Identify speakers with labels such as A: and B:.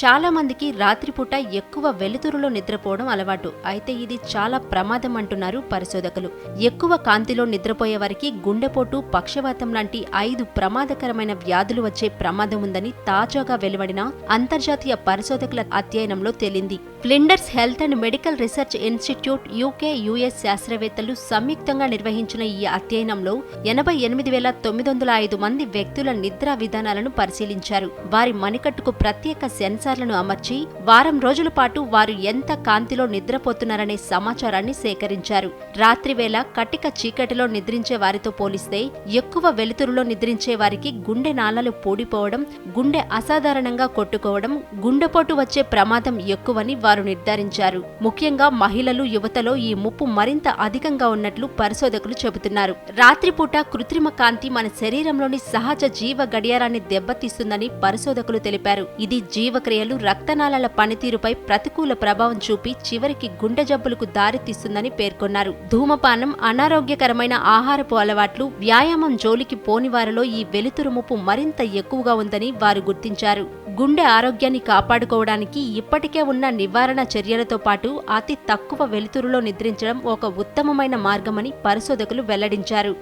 A: చాలా మందికి రాత్రిపూట ఎక్కువ వెలుతురులో నిద్రపోవడం అలవాటు. అయితే ఇది చాలా ప్రమాదం అంటున్నారు పరిశోధకులు. ఎక్కువ కాంతిలో నిద్రపోయే వారికి గుండెపోటు పక్షవాతం లాంటి ఐదు ప్రమాదకరమైన వ్యాధులు వచ్చే ప్రమాదం ఉందని తాజాగా వెలువడిన అంతర్జాతీయ పరిశోధకుల అధ్యయనంలో తేలింది. Flinders health and medical research institute UK US శాస్త్రవేత్తలు సంయుక్తంగా నిర్వహించిన ఈ అధ్యయనంలో ఎనభై ఎనిమిది వేల తొమ్మిది వందల ఐదు మంది వ్యక్తుల నిద్రా విధానాలను పరిశీలించారు. వారి మణికట్టుకు ప్రత్యేక సెన్సార్లను అమర్చి వారం రోజుల పాటు వారు ఎంత కాంతిలో నిద్రపోతున్నారనే సమాచారాన్ని సేకరించారు. రాత్రివేళ కటిక చీకటిలో నిద్రించే వారితో పోలిస్తే ఎక్కువ వెలుతురులో నిద్రించే వారికి గుండె నాళాలు పూడిపోవడం గుండె అసాధారణంగా కొట్టుకోవడం గుండెపోటు వచ్చే ప్రమాదం ఎక్కువని వారు నిర్ధారించారు. ముఖ్యంగా మహిళలు యువతలో ఈ ముప్పు మరింత అధికంగా ఉన్నట్లు పరిశోధకులు చెబుతున్నారు. రాత్రిపూట కృత్రిమ కాంతి మన శరీరంలోని సహజ జీవ గడియారాన్ని దెబ్బతీస్తుందని పరిశోధకులు తెలిపారు. ఇది జీవక్రియ జీవక్రియలు రక్తనాళాల పనితీరుపై ప్రతికూల ప్రభావం చూపి చివరికి గుండె జబ్బులకు దారితీస్తుందని పేర్కొన్నారు. ధూమపానం అనారోగ్యకరమైన ఆహారపు అలవాట్లు వ్యాయామం జోలికి పోని వారిలో ఈ వెలుతురు ముప్పు మరింత ఎక్కువగా ఉందని వారు గుర్తించారు. గుండె ఆరోగ్యాన్ని కాపాడుకోవడానికి ఇప్పటికే ఉన్న నివారణ చర్యలతో పాటు అతి తక్కువ వెలుతురులో నిద్రించడం ఒక ఉత్తమమైన మార్గమని పరిశోధకులు వెల్లడించారు.